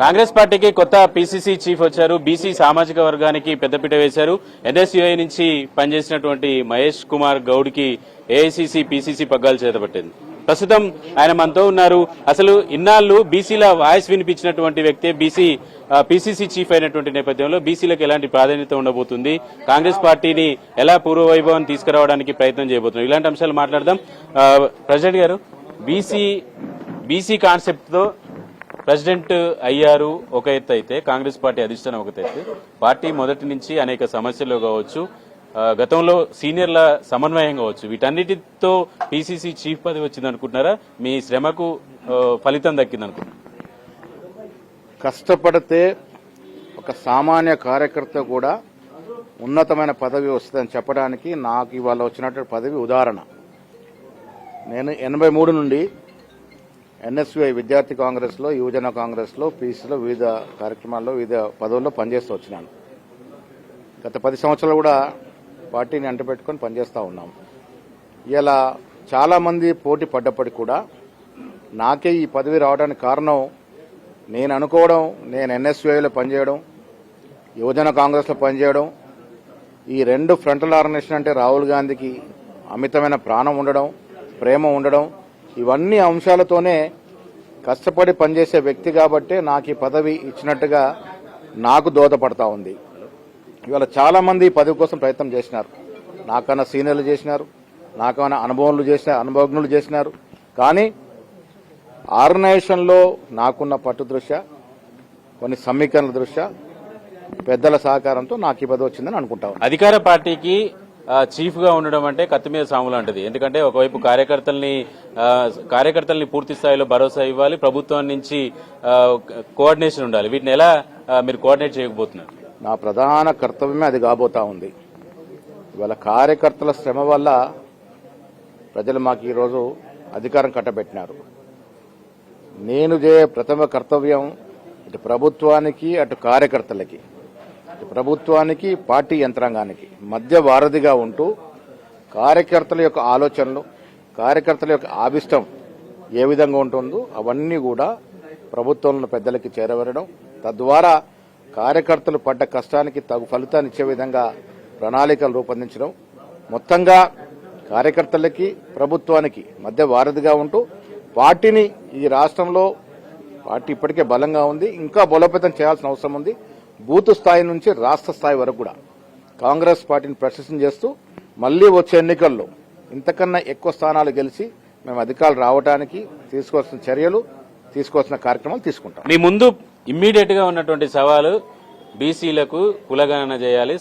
కాంగ్రెస్ పార్టీకి కొత్త PCC chief వచ్చారు. బీసీ సామాజిక వర్గానికి పెద్దపీట వేశారు. ఎన్ఎస్యుఐ నుంచి పనిచేసినటువంటి మహేష్ కుమార్ గౌడ్కి ఏఐసిసి పిసిసి పగ్గాలు చేతపట్టింది. ప్రస్తుతం ఆయన మనతో ఉన్నారు. అసలు ఇన్నాళ్ళు బీసీల వాయిస్ వినిపించినటువంటి వ్యక్తే బీసీ పిసిసి చీఫ్ అయినటువంటి నేపథ్యంలో బీసీలకు ఎలాంటి ప్రాధాన్యత ఉండబోతుంది? కాంగ్రెస్ పార్టీని ఎలా పూర్వవైభవం తీసుకురావడానికి ప్రయత్నం చేయబోతున్నారు ఇలాంటి అంశాలు మాట్లాడదాం. ప్రెసిడెంట్ గారు బీసీ బీసీ కాన్సెప్ట్తో ప్రెసిడెంట్ అయ్యారు ఒక ఎత్తు అయితే కాంగ్రెస్ పార్టీ అధిష్టానం ఒక ఎత్తు పార్టీ మొదటి నుంచి అనేక సమస్యలు కావచ్చు గతంలో సీనియర్ల సమన్వయం కావచ్చు. వీటన్నిటితో పిసిసి చీఫ్ పదవి వచ్చింది అనుకుంటున్నారా? మీ శ్రమకు ఫలితం దక్కింది అనుకుంటున్నారు? కష్టపడితే ఒక సామాన్య కార్యకర్త కూడా ఉన్నతమైన పదవి వస్తుందని చెప్పడానికి నాకు ఇవాళ వచ్చినటువంటి పదవి ఉదాహరణ. నేను ఎనభై మూడు నుండి ఎన్ఎస్యుఐ విద్యార్థి కాంగ్రెస్లో యువజన కాంగ్రెస్లో పీసీలో వివిధ కార్యక్రమాల్లో వివిధ పదవుల్లో పనిచేస్తూ వచ్చినాను గత పది సంవత్సరాలు కూడా పార్టీని అంటపెట్టుకొని పనిచేస్తూ ఉన్నాం. ఇలా చాలామంది పోటీ పడ్డప్పటికి కూడా నాకే ఈ పదవి రావడానికి కారణం నేను అనుకోవడం నేను ఎన్ఎస్యుఐలో పనిచేయడం యువజన కాంగ్రెస్లో పనిచేయడం ఈ రెండు ఫ్రంటల్ ఆర్గనైజేషన్ అంటే రాహుల్ గాంధీకి అమితమైన ప్రాణం ఉండడం ప్రేమ ఉండడం ఇవన్నీ అంశాలతోనే కష్టపడి పనిచేసే వ్యక్తి కాబట్టే నాకు ఈ పదవి ఇచ్చినట్టుగా నాకు దోహదపడతా ఉంది. ఇవాళ చాలా మంది ఈ పదవి కోసం ప్రయత్నం చేసినారు. నాకన్నా సీనియర్లు చేసినారు. నాకన్నా అనుభవంలు చేసిన అనుభవజ్ఞులు చేసినారు. కానీ ఆర్గనైజేషన్లో నాకున్న పట్టు దృష్ట్యా కొన్ని సమీకరణల దృష్ట్యా పెద్దల సహకారంతో నాకు ఈ పదవి వచ్చిందని అనుకుంటా అధికార పార్టీకి చీఫ్గా ఉండడం అంటే కత్తి మీద సాము లాంటిది. ఎందుకంటే ఒకవైపు కార్యకర్తల్ని కార్యకర్తల్ని పూర్తి స్థాయిలో భరోసా ఇవ్వాలి ప్రభుత్వం నుంచి కోఆర్డినేషన్ ఉండాలి. వీటిని ఎలా మీరు కోఆర్డినేట్ చేయకపోతున్నారు? నా ప్రధాన కర్తవ్యమే అది కాబోతా ఉంది. ఇవాళ కార్యకర్తల శ్రమ వల్ల ప్రజలు మాకు ఈరోజు అధికారం కట్టబెట్టినారు. నేను చేయ ప్రథమ కర్తవ్యం ఇటు ప్రభుత్వానికి అటు కార్యకర్తలకి. ప్రభుత్వానికి పార్టీ యంత్రాంగానికి మధ్య వారధిగా ఉంటూ కార్యకర్తల యొక్క ఆలోచనలు కార్యకర్తల యొక్క ఆవిష్టం ఏ విధంగా ఉంటుందో అవన్నీ కూడా ప్రభుత్వంలో పెద్దలకి చేరవేరడం తద్వారా కార్యకర్తలు పడ్డ కష్టానికి తగు ఫలితాన్ని ఇచ్చే విధంగా ప్రణాళికలు రూపొందించడం మొత్తంగా కార్యకర్తలకి ప్రభుత్వానికి మధ్య వారధిగా ఉంటూ పార్టీని ఈ రాష్ట్రంలో పార్టీ ఇప్పటికే బలంగా ఉంది ఇంకా బలోపేతం చేయాల్సిన అవసరం ఉంది. బూత్ స్థాయి నుంచి రాష్ట్ర స్థాయి వరకు కూడా కాంగ్రెస్ పార్టీని ప్రశంసన చేస్తూ మళ్ళీ వచ్చే ఎన్నికల్లో ఇంతకన్నా ఎక్కువ స్థానాలు గెలిచి మేము అధికారులు రావడానికి తీసుకోవాల్సిన చర్యలు తీసుకోవాల్సిన కార్యక్రమాలు తీసుకుంటాం. మీ ముందు ఇమ్మీడియట్గా ఉన్నటువంటి సవాలు బీసీలకు కులగణన చేయాలి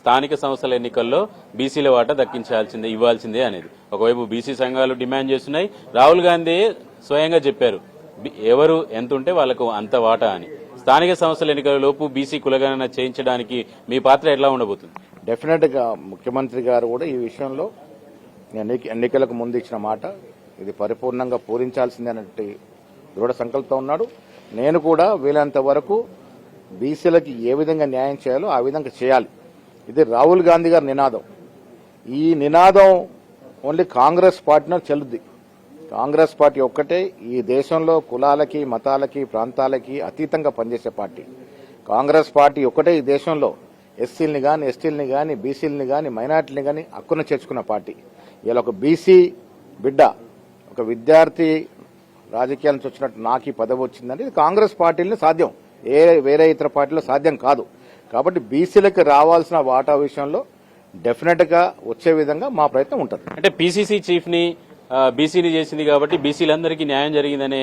స్థానిక సంస్థల ఎన్నికల్లో బీసీల వాటా దక్కించాల్సిందే ఇవ్వాల్సిందే అనేది. ఒకవైపు బీసీ సంఘాలు డిమాండ్ చేస్తున్నాయి. రాహుల్ గాంధీ స్వయంగా చెప్పారు ఎవరు ఎంత ఉంటే వాళ్ళకు అంత వాటా అని. స్థానిక సంస్థల ఎన్నికలలోపు బీసీ కులగణన చేయించడానికి మీ పాత్ర ఎట్లా ఉండబోతుంది? డెఫినెట్గా ముఖ్యమంత్రి గారు కూడా ఈ విషయంలో ఎన్నికలకు ముందు ఇచ్చిన మాట ఇది పరిపూర్ణంగా పూరించాల్సిందే అన్నట్టు దృఢ సంకల్పంతో ఉన్నాడు. నేను కూడా వీలంత వరకు బీసీలకి ఏ విధంగా న్యాయం చేయాలో ఆ విధంగా చేయాలి. ఇది రాహుల్ గాంధీ గారి నినాదం. ఈ నినాదం ఓన్లీ కాంగ్రెస్ పార్టీలో చెల్లుద్ది. కాంగ్రెస్ పార్టీ ఒక్కటే ఈ దేశంలో కులాలకి మతాలకి ప్రాంతాలకి అతీతంగా పనిచేసే పార్టీ. కాంగ్రెస్ పార్టీ ఒక్కటే ఈ దేశంలో ఎస్సీలని కానీ ఎస్టీలని కానీ బీసీలని కానీ మైనార్టీని కానీ హక్కున చేర్చుకున్న పార్టీ. ఇలా ఒక బీసీ బిడ్డ ఒక విద్యార్థి రాజకీయాల నుంచి వచ్చినట్టు నాకు ఈ పదవి వచ్చిందంటే ఇది కాంగ్రెస్ పార్టీలని సాధ్యం. ఏ వేరే ఇతర పార్టీలో సాధ్యం కాదు. కాబట్టి బీసీలకు రావాల్సిన వాటా విషయంలో డెఫినెట్గా వచ్చే విధంగా మా ప్రయత్నం ఉంటుంది. అంటే పీసీసీ చీఫ్ని బీసీని చేసింది కాబట్టి బీసీలందరికీ న్యాయం జరిగిందనే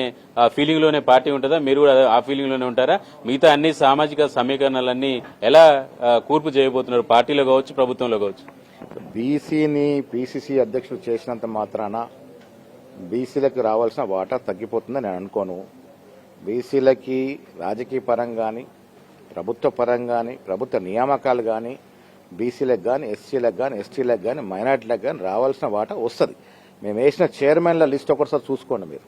ఫీలింగ్లోనే పార్టీ ఉంటుందా? మీరు కూడా ఆ ఫీలింగ్లోనే ఉంటారా? మిగతా అన్ని సామాజిక సమీకరణలన్నీ ఎలా కూర్పు చేయబోతున్నారు? పార్టీలో కావచ్చు ప్రభుత్వంలో కావచ్చు. బీసీని పీసీసీ అధ్యక్షులు చేసినంత మాత్రాన బీసీలకు రావాల్సిన వాటా తగ్గిపోతుందని నేను అనుకోను. బీసీలకి రాజకీయ పరంగా కానీ ప్రభుత్వ పరంగా కానీ ప్రభుత్వ నియామకాలు కానీ బీసీలకు కానీ ఎస్సీలకు కానీ ఎస్టీలకు కానీ మైనార్టీలకు కానీ రావాల్సిన వాటా వస్తుంది. మేము వేసిన చైర్మన్ల లిస్ట్ ఒకసారి చూసుకోండి మీరు.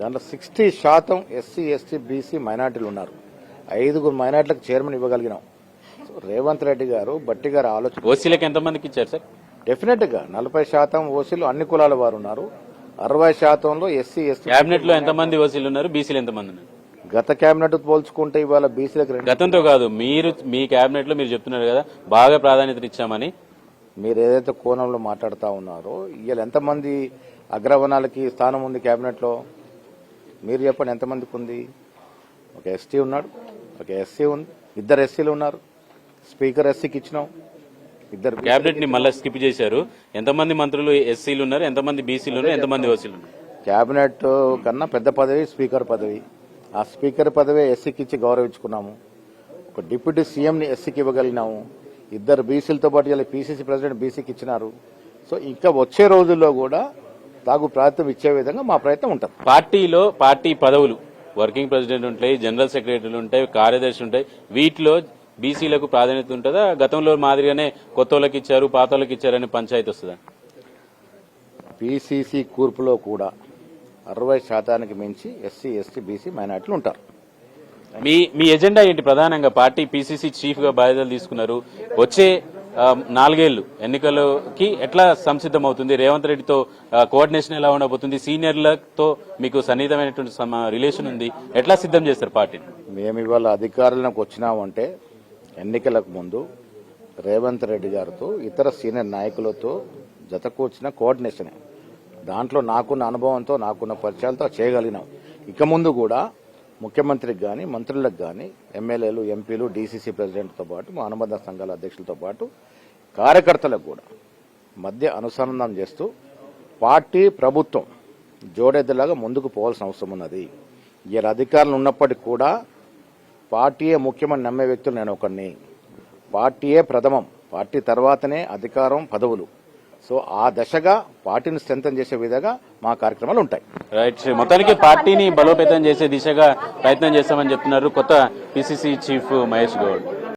దాంట్లో సిక్స్టీ శాతం ఎస్సీ ఎస్టీ బీసీ మైనార్టీలు ఉన్నారు. ఐదుగురు మైనార్టీలకు చైర్మన్ ఇవ్వగలిగినాం. రేవంత్ రెడ్డి గారు బట్టి గారు ఆలోచన ఓసీలకు ఎంతమందికి ఇచ్చారు సార్? డెఫినెట్గా. నలభై శాతం ఓసీలు అన్ని కులాల వారు ఉన్నారు. అరవై శాతంలో ఎస్సీ ఎస్టీ కేబినెట్లో ఎంతమంది ఓసీలు ఉన్నారు? బీసీలు ఎంతమంది ఉన్నారు? గత కేబినెట్ పోల్చుకుంటే ఇవాళ బీసీలకు గతంతో కాదు మీరు మీ కేబినెట్లో మీరు చెప్తున్నారు కదా బాగా ప్రాధాన్యత ఇచ్చామని మీరు ఏదైతే కోణంలో మాట్లాడుతా ఉన్నారో ఇవాళ ఎంతమంది అగ్రవనాలకి స్థానం ఉంది కేబినెట్లో మీరు చెప్పండి ఎంతమందికి ఉంది ఒక ఎస్టీ ఉన్నాడు ఒక ఎస్సీ ఉంది ఇద్దరు ఎస్సీలు ఉన్నారు. స్పీకర్ ఎస్సీకి ఇచ్చినాం. ఇద్దరు కేబినెట్ని మళ్ళీ స్కిప్ చేశారు. ఎంతమంది మంత్రులు ఎస్సీలు ఉన్నారు ఎంతమంది బీసీలు ఉన్నారు ఎంతమంది ఓసీలు ఉన్నారు? కేబినెట్ కన్నా పెద్ద పదవి స్పీకర్ పదవి. ఆ స్పీకర్ పదవి ఎస్సీకి ఇచ్చి గౌరవించుకున్నాము. ఒక డిప్యూటీ సీఎంని ఎస్సీకి ఇవ్వగలిగినాము. ఇద్దరు బీసీలతో పాటు ఇలా పీసీసీ ప్రెసిడెంట్ బీసీకి ఇచ్చినారు. సో ఇంకా వచ్చే రోజుల్లో కూడా తాగు ప్రాతినిధ్యం ఇచ్చే విధంగా మా ప్రయత్నం ఉంటుంది. పార్టీలో పార్టీ పదవులు వర్కింగ్ ప్రెసిడెంట్ ఉంటాయి జనరల్ సెక్రటరీలు ఉంటాయి కార్యదర్శి ఉంటాయి. వీటిలో బీసీలకు ప్రాధాన్యత ఉంటుందా? గతంలో మాదిరిగానే కొత్త వాళ్ళకి ఇచ్చారు పాత వాళ్ళకి ఇచ్చారని పంచాయతీ వస్తుందా? పీసీసీ కూర్పులో కూడా అరవై శాతానికి మించి ఎస్సీ ఎస్టీ బీసీ మైనార్టీలు ఉంటారు. మీ మీ ఎజెండా ఏంటి ప్రధానంగా? పార్టీ పీసీసీ చీఫ్గా బాధ్యతలు తీసుకున్నారు. వచ్చే నాలుగేళ్ళు ఎన్నికలకి ఎట్లా సంసిద్ధం అవుతుంది రేవంత్ రెడ్డితో కోఆర్డినేషన్ ఎలా ఉండబోతుంది? సీనియర్లతో మీకు సన్నిహితమైనటువంటి రిలేషన్ ఉంది. ఎట్లా సిద్ధం చేస్తారు పార్టీని? మేము ఇవాళ అధికారులకు వచ్చినామంటే ఎన్నికలకు ముందు రేవంత్ రెడ్డి గారితో ఇతర సీనియర్ నాయకులతో జతకూర్చిన కోఆర్డినేషన్. దాంట్లో నాకున్న అనుభవంతో నాకున్న పరిచయాలతో చేయగలిగినాం. ఇక ముందు కూడా ముఖ్యమంత్రికి కానీ మంత్రులకు కానీ ఎమ్మెల్యేలు ఎంపీలు డీసీసీ ప్రెసిడెంట్తో పాటు మా అనుబంధ సంఘాల అధ్యక్షులతో పాటు కార్యకర్తలకు కూడా మధ్య అనుసంధానం చేస్తూ పార్టీ ప్రభుత్వం జోడెద్దలాగా ముందుకు పోవాల్సిన అవసరం ఉన్నది. ఇలా అధికారులు ఉన్నప్పటికీ కూడా పార్టీయే ముఖ్యమని నమ్మే వ్యక్తులు నేను ఒకరిని పార్టీయే ప్రథమం. పార్టీ తర్వాతనే అధికారం పదవులు. సో ఆ దశగా పార్టీని స్ట్రెంగ్ చేసే విధంగా మా కార్యక్రమాలు ఉంటాయి. రైట్ మొత్తానికి పార్టీని బలోపేతం చేసే దిశగా ప్రయత్నం చేస్తామని చెప్తున్నారు కొత్త పిసిసి చీఫ్ మహేష్ గౌడ్